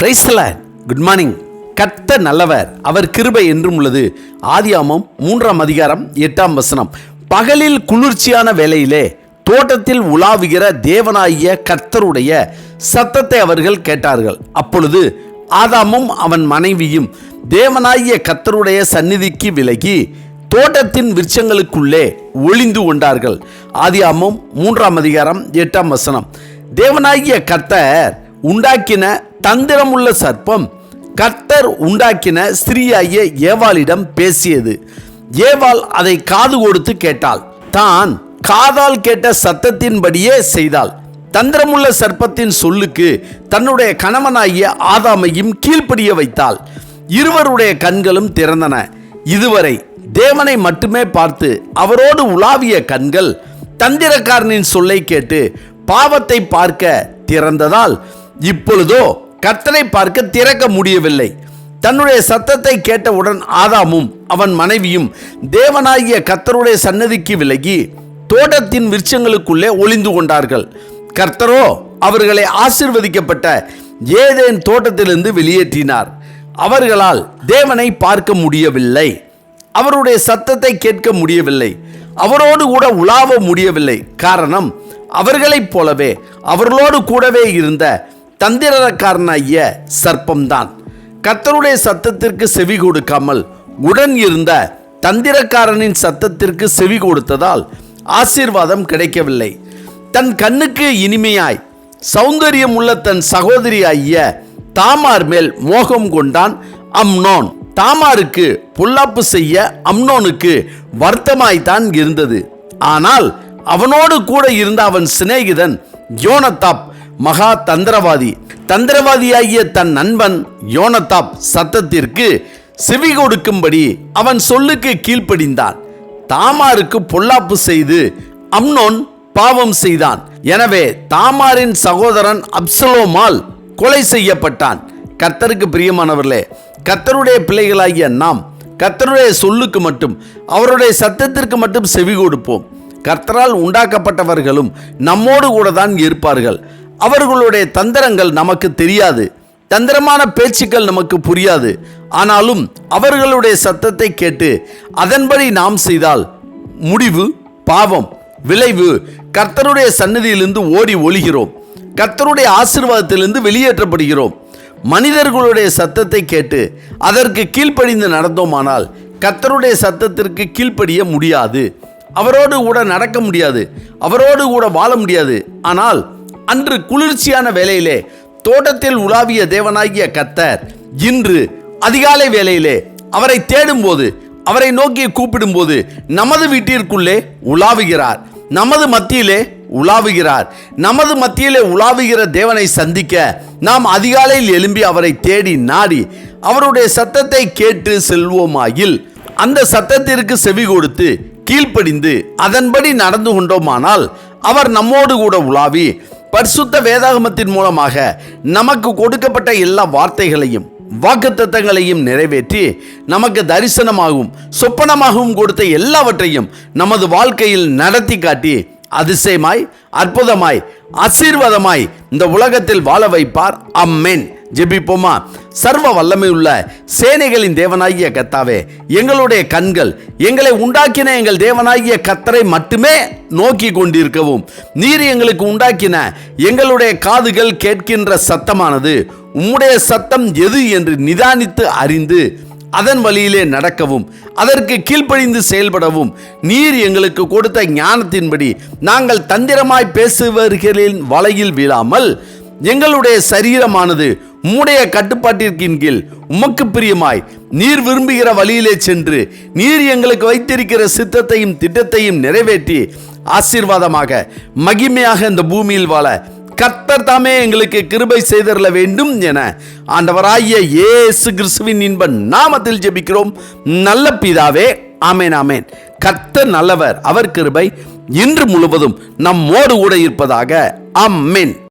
பிரைஸ்ல good morning கர்த்தர் நல்லவர். அவர் கிருபை என்றும் உள்ளது. ஆதியாமம் மூன்றாம் அதிகாரம் எட்டாம் வசனம். பகலில் குளிர்ச்சியான வேலையிலே தோட்டத்தில் உலாவுகிற தேவனாகிய கர்த்தருடைய சத்தத்தை அவர்கள் கேட்டார்கள். அப்பொழுது ஆதாமும் அவன் மனைவியும் தேவனாகிய கர்த்தருடைய சந்நிதிக்கு விலகி தோட்டத்தின் விருட்சங்களுக்குள்ளே ஒளிந்து கொண்டார்கள். ஆதியாமம் மூன்றாம் அதிகாரம் எட்டாம் வசனம். தேவனாகிய கர்த்தர் உண்டாக்கின தந்திரமுள்ள சர்ப்பம் கர்த்தர் உண்டாக்கின ஸ்திரீயாகிய ஏவாளிடம் பேசியது. ஏவாள் அதை காது கொடுத்து கேட்டாள். தான் காதால் கேட்ட சத்தத்தின்படியே செய்தாள். தந்திரமுள்ள சர்ப்பத்தின் சொல்லுக்கு தன்னுடைய கணவனாகிய ஆதாமையும் கீழ்ப்படிய வைத்தாள். இருவருடைய கண்களும் திறந்தன. இதுவரை தேவனை மட்டுமே பார்த்து அவரோடு உலாவிய கண்கள் தந்திரக்காரனின் சொல்லை கேட்டு பாவத்தை பார்க்க திறந்ததால் இப்பொழுதோ கர்த்தரை பார்க்க திறக்க முடியவில்லை. தன்னுடைய சத்தத்தை கேட்டவுடன் ஆதாமும் அவன் மனைவியும் தேவனாகிய கர்த்தருடைய சன்னதிக்கு விலகி தோட்டத்தின் விருட்சங்களுக்குள்ளே ஒளிந்து கொண்டார்கள். கர்த்தரோ அவர்களை ஆசிர்வதிக்கப்பட்ட ஏதேன் தோட்டத்திலிருந்து வெளியேற்றினார். அவர்களால் தேவனை பார்க்க முடியவில்லை. அவருடைய சத்தத்தை கேட்க முடியவில்லை. அவரோடு கூட உலாவ முடியவில்லை. காரணம் அவர்களைப் போலவே அவர்களோடு கூடவே இருந்த தந்திரக்காரனாகிய சர்ப்பம்தான். கத்தருடைய சத்தத்திற்கு செவி கொடுக்காமல் உடன் இருந்த தந்திரக்காரனின் சத்தத்திற்கு செவி கொடுத்ததால் ஆசீர்வாதம் கிடைக்கவில்லை. தன் கண்ணுக்கு இனிமையாய் சௌந்தரியம் உள்ள தன் சகோதரியாகிய தாமார் மேல் மோகம் கொண்டான் அம்னோன். தாமாருக்கு பொல்லாப்பு செய்ய அம்னோனுக்கு வருத்தமாய்த்தான் இருந்தது. ஆனால் அவனோடு கூட இருந்த அவன் சிநேகிதன் யோனத்தாப் மகா தந்திரவாதி. தந்திரவாதியாகிய தன் நண்பன் யோனதாப் சத்தத்திற்கு செவி கொடுக்கும்படி அவன் சொல்லுக்கு கீழ்ப்படிந்தான். தாமாருக்கு பொல்லாப்பு செய்து அம்னோன் பாவம் செய்தான். எனவே தாமாரின் சகோதரன் அப்சலோமால் கொலை செய்யப்பட்டான். கர்த்தருக்கு பிரியமானவர்களே கர்த்தருடைய பிள்ளைகளாகிய நாம் கர்த்தருடைய சொல்லுக்கு மட்டும் அவருடைய சத்தத்திற்கு மட்டும் செவி கொடுப்போம். கர்த்தரால் உண்டாக்கப்பட்டவர்களும் நம்மோடு கூட தான் இருப்பார்கள். அவர்களுடைய தந்திரங்கள் நமக்கு தெரியாது. தந்திரமான பேச்சுக்கள் நமக்கு புரியாது. ஆனாலும் அவர்களுடைய சத்தத்தை கேட்டு அதன்படி நாம் செய்தால் முடிவு பாவம் விளைவு கர்த்தருடைய சன்னதியிலிருந்து ஓடி ஒழிகிறோம். கர்த்தருடைய ஆசிர்வாதத்திலிருந்து வெளியேற்றப்படுகிறோம். மனிதர்களுடைய சத்தத்தை கேட்டு அதற்கு கீழ்ப்படிந்து நடந்தோமானால் கர்த்தருடைய சத்தத்திற்கு கீழ்ப்படிய முடியாது. அவரோடு கூட நடக்க முடியாது. அவரோடு கூட வாழ முடியாது. ஆனால் அன்று குளிர்ச்சியான வேலையிலே தோட்டத்தில் உலாவிய தேவனாகிய கத்தர் இன்று அதிகாலை வேலையிலே அவரை தேடும்போது அவரை நோக்கி கூப்பிடும்போது நமது வீட்டிற்குள்ளே உலாவுகிறார். நமது மத்தியிலே உலாவுகிறார். நமது மத்தியிலே உலாவுகிற தேவனை சந்திக்க நாம் அதிகாலையில் எழும்பி அவரை தேடி நாடி அவருடைய சத்தத்தை கேட்டு செல்வோமாயில் அந்த சத்தத்திற்கு செவி கொடுத்து கீழ்ப்படிந்து அதன்படி நடந்து கொண்டோமானால் அவர் நம்மோடு கூட உலாவி பரிசுத்த வேதாகமத்தின் மூலமாக நமக்கு கொடுக்கப்பட்ட எல்லா வார்த்தைகளையும் வாக்குத்தத்தங்களையும் நிறைவேற்றி நமக்கு தரிசனமாகவும் சொப்பனமாகவும் கொடுத்த எல்லாவற்றையும் நமது வாழ்க்கையில் நடத்தி காட்டி அதிசயமாய் அற்புதமாய் ஆசீர்வாதமாய் இந்த உலகத்தில் வாழ வைப்பார். அம்மேன். ஜெபிப்போமா? சர்வ வல்லமை உள்ள சேனைகளின் தேவனாகிய கத்தாவே எங்களுடைய கண்கள் எங்களை உண்டாக்கின எங்கள் தேவனாகிய கத்தரை மட்டுமே நோக்கி கொண்டிருக்கவும். நீர் எங்களுக்கு உண்டாக்கின எங்களுடைய காதுகள் கேட்கின்ற சத்தமானது உம்முடைய சத்தம் எது என்று நிதானித்து அறிந்து அதன் வழியிலே நடக்கவும் அதற்கு கீழ்ப்படிந்து செயல்படவும். நீர் எங்களுக்கு கொடுத்த ஞானத்தின்படி நாங்கள் தந்திரமாய் பேசுபவர்களின் வலையில் வீழாமல் எங்களுடைய சரீரமானது உம்முடைய கட்டுப்பாட்டிற்கின் கீழ் உமக்கு பிரியமாய் நீர் விரும்புகிற வழியிலே சென்று நீர் எங்களுக்கு வைத்திருக்கிற சித்தத்தையும் திட்டத்தையும் நிறைவேற்றி ஆசீர்வாதமாக மகிமையாக இந்த பூமியில் வாழ கர்த்தர் தாமே எங்களுக்கு கிருபை செய்தரல வேண்டும் என ஆண்டவராகிய இயேசு கிறிஸ்துவின் இன்ப நாமத்தில் ஜெபிக்கிறோம். நல்ல பிதாவே ஆமேன் ஆமேன். கர்த்தர் நல்லவர் அவர் கிருபை இன்று முழுவதும் நம்மோடு கூட இருப்பதாக அம்மேன்